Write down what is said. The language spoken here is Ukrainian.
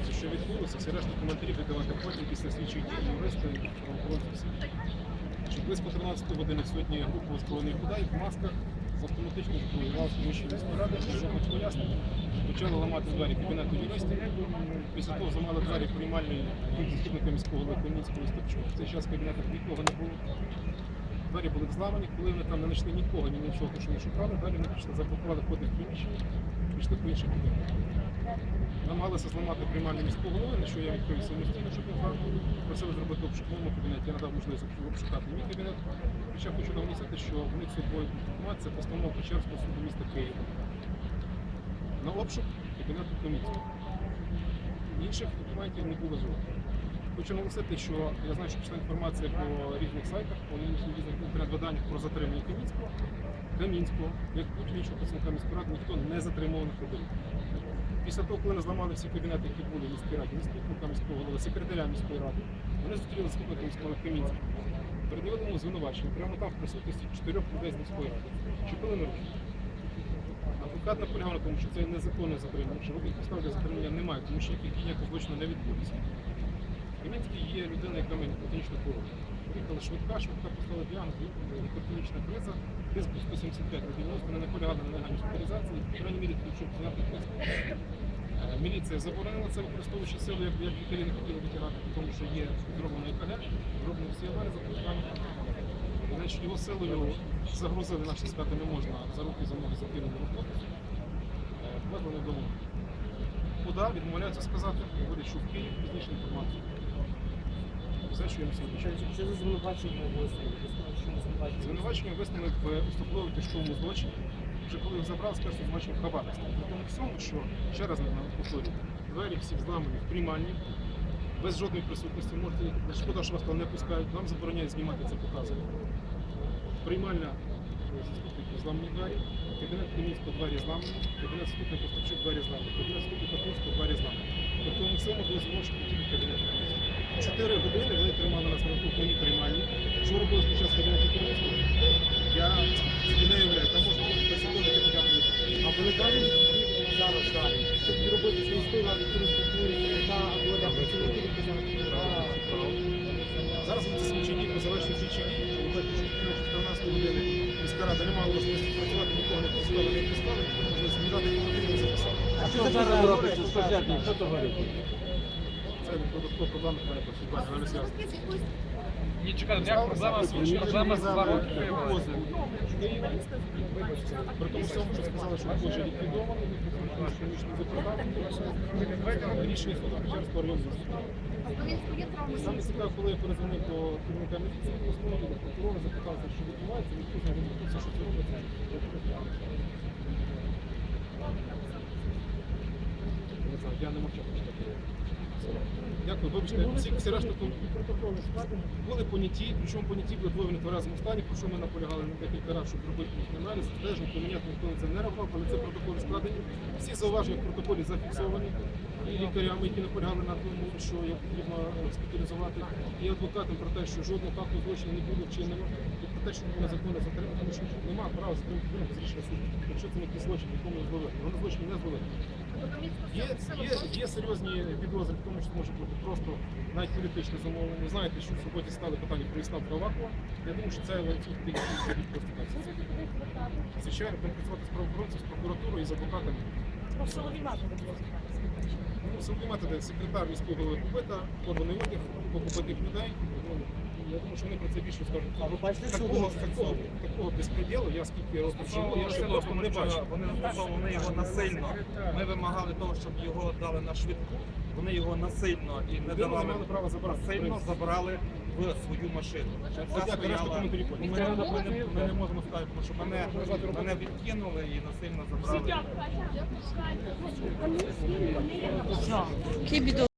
інформацію, що відбулося, всі решта коментарі видавати потім після слідчих дій юристи, правоохоронці. Що близько 13 години сьогодні група озброєних людей в масках з автоматичною зброєю лав вищої міської ради, жодних пояснень, почали ламати двері кабінету юристів. Після того замали двері приймальної заступника міського Хмельницького Степчук. В цей час в кабінетах нікого не було. Двері були взламані, коли вони там не знайшли нікого, ні нічого, що не шукали, далі вони пішли, заблокували входи в приміщення, пішли по інших кабінетах. Намагалися зламати приймальну міського голови, на що я відповів самостійно, щоб він знав. Просили зробити обшук в моєму кабінеті, я надав можливість обшукати мій кабінет. Хоча хочу наголосити, що в них собою інформація постанова Печерського суду міста Києва. На обшук кабінету комісії. Інших документів не було жодних. Хочу наголосити, що я знаю, що пішла інформація по різних сайтах, по різних інтернет-виданнях про затримання Камінського. Камінського, як будь іншого працівника міської ради, ніхто не затримував на ходові. Після того, коли ми зламали всі кабінети, які були в міській раді, заступника міського голови, секретаря міської ради, вони зустріли заступника міського Камінського. Передали йому звинувачення прямо там в присутності чотирьох людей з міської ради. Чіпили на руки. Адвокат наполягав на тому, що це незаконне затримання, що робить підстав для затримання немає, тому що ніякого злочину не відбудеться. Кам'янський є людина, яка має клінічну хворобу. Приїхала швидка, швидка поставила діагноз, гіпертонічна криза, тиск був 175 на 90, не наполягала на негайній госпіталізації, в крайній мірі щоб зняти тиск. Е, Міліція заборонила це, використовуючи силу, як, лікарі не хотіли витягати, тому що є зроблено ЕКГ, зроблені всі аналізи. Значить, його силою загрузили, наші сказати не можна, за руки за ноги закинули в автобус. Е, не. Куди відмовляються сказати, говорять, що в Київ пізніше інформацію все, що їм звинувачують. Що за звинувачення висновок? Звинувачення висновок в уступливо тяжкому злочині. Вже коли їх забрав, сказав, що злочин в хабарності. Тому всьому, що ще раз повторюю, двері всі взламані в приймальні, без жодної присутності, можете, шкода, що вас там не пускають, нам забороняють знімати це покази. Приймальна е, зламані двері, кабінет міністра двері зламані, кабінет ступника Костопчук двері зламані, кабінет ступника Курського двері зламані. При тому всьому дозволимо, що тільки кабінет міністра. 4 години вони тримали нас на в моїй приймальні. Що робилось під час кабінету керівництва? Я не являю, там можна бути посадовити подякувати. А вони кажуть, зараз далі, щоб не робити свою стиль, а відкрити яка була працівників, які зараз Зараз ми це слідчі дії, незалежні слідчі дії, що 14 години міська не мала можливості працювати, нікого не пускали, не пускали, можна змінати, коли він записав. А що зараз робить? Що зараз? То говорить? Це додатково проблема, яка зв'язана. Ні, чекайте, як проблема з проблема з два роки. При тому всьому, що сказали, що вже ліквідований, що ніч не запитав, рішення суду Печерського суду. Саме цікаво, коли я перезвонив до керівника міліції, основного до прокурора, запитався, що відбувається, не відбувається, що це робиться. Я не мовчав почитати. Дякую, вибачте, всі, всі решта тут були поняті, причому поняті були двоє в нетверезому стані, про що ми наполягали на декілька разів, щоб робити їхній аналіз, стежимо, поміняти ніхто на це не рахував, але це протоколи складені. Всі зауваження в протоколі зафіксовані і лікарями, які наполягали на тому, що їх потрібно госпіталізувати, і адвокатам про те, що жодного факту злочину не було вчинено, і про те, що було незаконно затримано, тому що немає права затримати без рішення суду. Якщо це не якийсь злочин, якому зловили. Вони злочин не зловили. Є, є, є серйозні підозри тому, що може бути просто навіть політичне замовлення. Ви знаєте, що в суботі стали питання про Іслам Авакова. Я думаю, що це ланцюг тих дій просто так. Звичайно, будемо працювати з правоохоронцем, з прокуратурою і з адвокатами. Ну, силові методи секретар міського голови побита, поданий одяг, побитих людей. Я думаю, що вони про це більше скажуть. А ви бачите Такого, суду? такого, такого безпреділу, я скільки років живу, я ще просто не бачу. Вони застосовували його насильно. Ми вимагали того, щоб його дали на швидку. Вони його насильно і не давали мали права забрати. насильно забрали в свою машину. Ця стояла- Ми, потім. ми, не- ми не можемо сказати, тому що мене, мене відкинули і насильно забрали.